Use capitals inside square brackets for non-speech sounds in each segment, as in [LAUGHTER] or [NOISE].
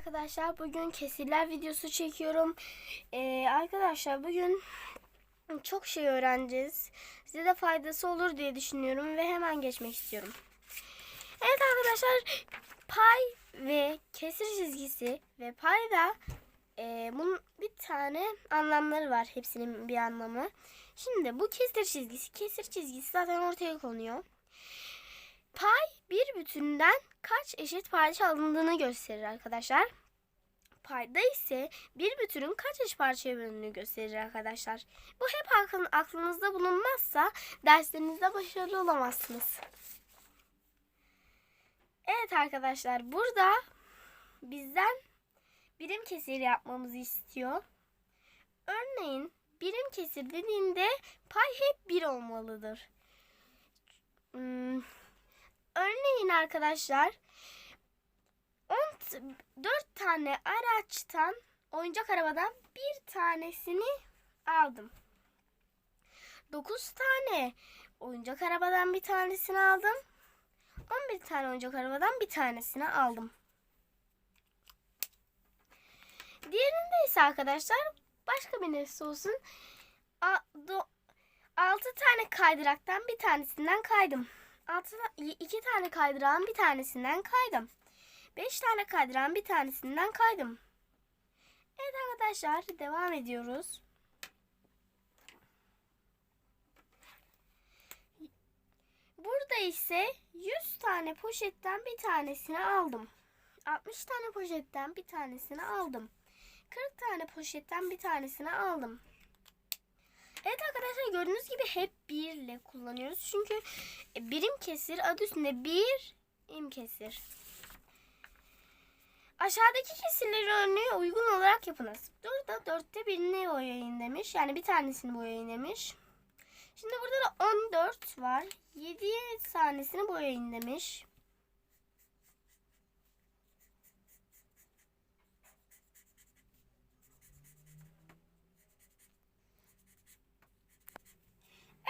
arkadaşlar bugün kesirler videosu çekiyorum. Ee, arkadaşlar bugün çok şey öğreneceğiz. Size de faydası olur diye düşünüyorum ve hemen geçmek istiyorum. Evet arkadaşlar pay ve kesir çizgisi ve payda e, bunun bir tane anlamları var. Hepsinin bir anlamı. Şimdi bu kesir çizgisi, kesir çizgisi zaten ortaya konuyor. Pay bir bütünden kaç eşit parça alındığını gösterir arkadaşlar. Payda ise bir bütünün kaç eşit parçaya bölündüğünü gösterir arkadaşlar. Bu hep aklın, aklınızda bulunmazsa derslerinizde başarılı olamazsınız. Evet arkadaşlar burada bizden birim kesir yapmamızı istiyor. Örneğin birim kesir dediğinde pay hep 1 olmalıdır. Hmm, Örneğin arkadaşlar 4 tane araçtan oyuncak arabadan bir tanesini aldım. 9 tane oyuncak arabadan bir tanesini aldım. 11 tane oyuncak arabadan bir tanesini aldım. Diğerinde ise arkadaşlar başka bir nesne olsun. 6 tane kaydıraktan bir tanesinden kaydım. 6 2 tane kaydırağın bir tanesinden kaydım. 5 tane kaydırağın bir tanesinden kaydım. Evet arkadaşlar devam ediyoruz. Burada ise 100 tane poşetten bir tanesini aldım. 60 tane poşetten bir tanesini aldım. 40 tane poşetten bir tanesini aldım. Evet arkadaşlar gördüğünüz gibi hep bir ile kullanıyoruz. Çünkü birim kesir adı üstünde bir im kesir. Aşağıdaki kesirleri örneğe uygun olarak yapınız. Burada dörtte birini boyayın demiş. Yani bir tanesini boyayın demiş. Şimdi burada da 14 var. 7 tanesini boyayın demiş.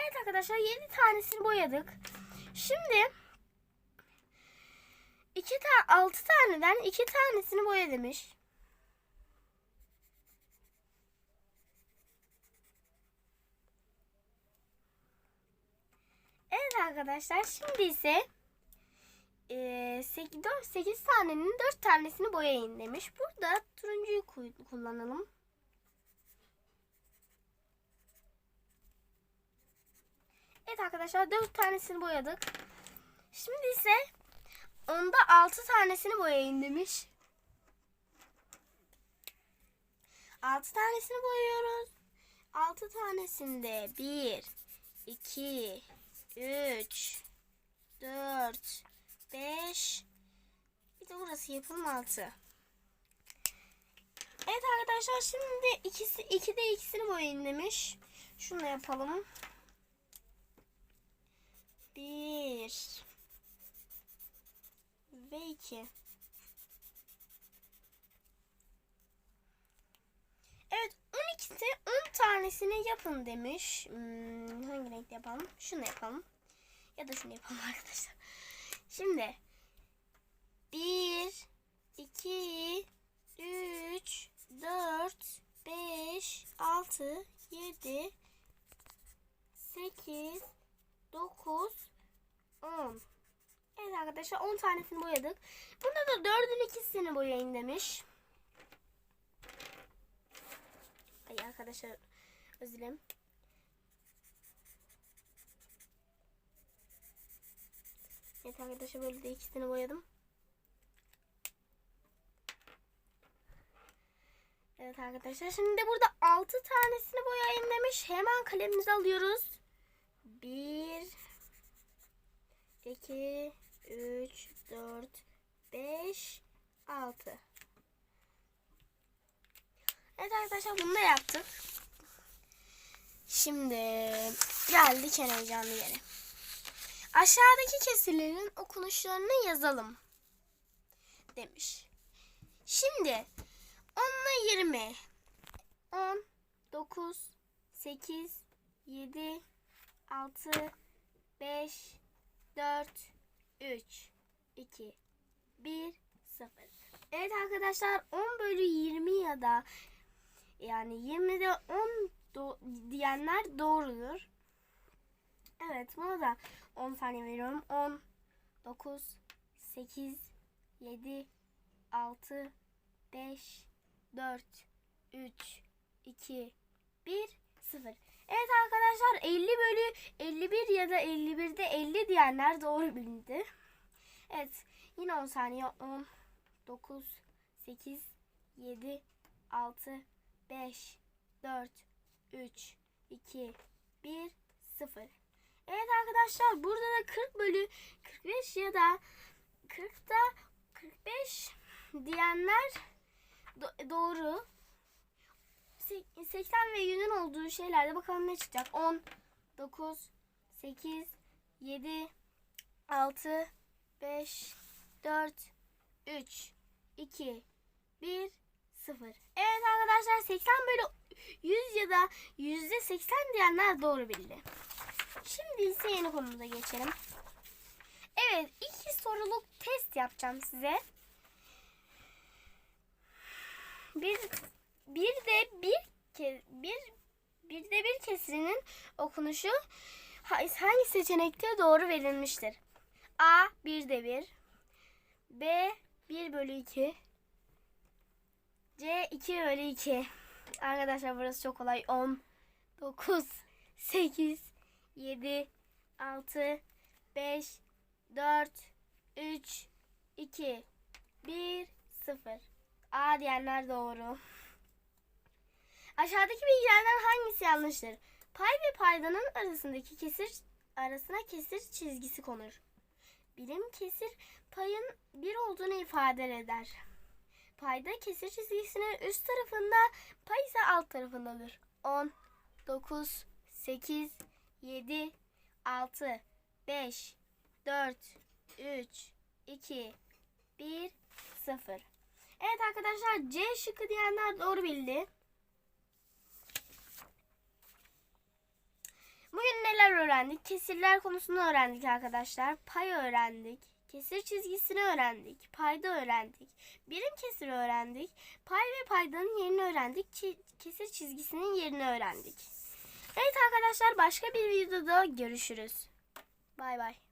Evet arkadaşlar 7 tanesini boyadık. Şimdi 2 ta 6 taneden 2 tanesini boya demiş. Evet arkadaşlar şimdi ise e, 8, 4, 8 tanenin 4 tanesini boyayın demiş. Burada turuncuyu kullanalım. Arkadaşlar 4 tanesini boyadık. Şimdi ise onda 6 tanesini boyayın demiş. 6 tanesini boyuyoruz. 6 tanesinde 1, 2, 3, 4, 5, bir de burası yapalım 6. Evet arkadaşlar şimdi ikisi, iki de ikisini boyayın demiş. Şunu yapalım. Bir. Ve iki. Evet 12'de 10 tanesini yapın demiş. Hmm, hangi renk yapalım? Şunu yapalım. Ya da şunu yapalım [LAUGHS] arkadaşlar. Şimdi 1 2 3 4 5 6 7 8 9 10 Evet arkadaşlar 10 tanesini boyadık. Bunda da 4'ün ikisini boyayın demiş. Ay arkadaşlar özür dilerim. Evet arkadaşlar böyle de ikisini boyadım. Evet arkadaşlar şimdi de burada 6 tanesini boyayın demiş. Hemen kalemimizi alıyoruz. 1 2 3 4 5 6 Evet arkadaşlar bunu da yaptık. Şimdi geldik en heyecanlı yere. Aşağıdaki kesirlerin okunuşlarını yazalım demiş. Şimdi 10 ile 20 10 9 8 7 6 5 4 3 2 1 0 Evet arkadaşlar 10 bölü 20 ya da yani 20'de 10 do- diyenler doğrudur. Evet buna da 10 saniye veriyorum. 10, 9, 8, 7, 6, 5, 4, 3, 2, 1, 0. Evet arkadaşlar 50 bölü 51 ya da 51'de 50 diyenler doğru bildi. Evet yine 10 saniye 10, 9, 8, 7, 6, 5, 4, 3, 2, 1, 0. Evet arkadaşlar burada da 40 bölü 45 ya da 40'da 45 diyenler do- doğru. Se- 80 ve 100'ün olduğu şeylerde bakalım ne çıkacak. 10, 9, 8, 7, 6, 5, 4, 3, 2, 1, 0. Evet arkadaşlar 80 bölü 100 ya da yüzde 80 diyenler doğru bildi. Şimdi ise yeni konumuza geçelim. Evet iki soruluk test yapacağım size. Bir, bir de bir bir de bir kesirinin okunuşu ha- hangi seçenekte doğru verilmiştir? A 1 de 1 B 1 bölü 2 C 2 bölü 2 Arkadaşlar burası çok kolay. 10 9 8 7 6 5 4 3 2 1 0 A diyenler doğru. Aşağıdaki bilgilerden hangisi yanlıştır? Pay ve paydanın arasındaki kesir arasına kesir çizgisi konur. Birim kesir payın bir olduğunu ifade eder. Payda kesir çizgisinin üst tarafında, pay ise alt tarafındadır. 10, 9, 8, 7, 6, 5, 4, 3, 2, 1, 0. Evet arkadaşlar C şıkkı diyenler doğru bildi. Bugün neler öğrendik? Kesirler konusunu öğrendik arkadaşlar. Pay öğrendik. Kesir çizgisini öğrendik. Payda öğrendik. Birim kesir öğrendik. Pay ve paydanın yerini öğrendik. Kesir çizgisinin yerini öğrendik. Evet arkadaşlar başka bir videoda görüşürüz. Bay bay.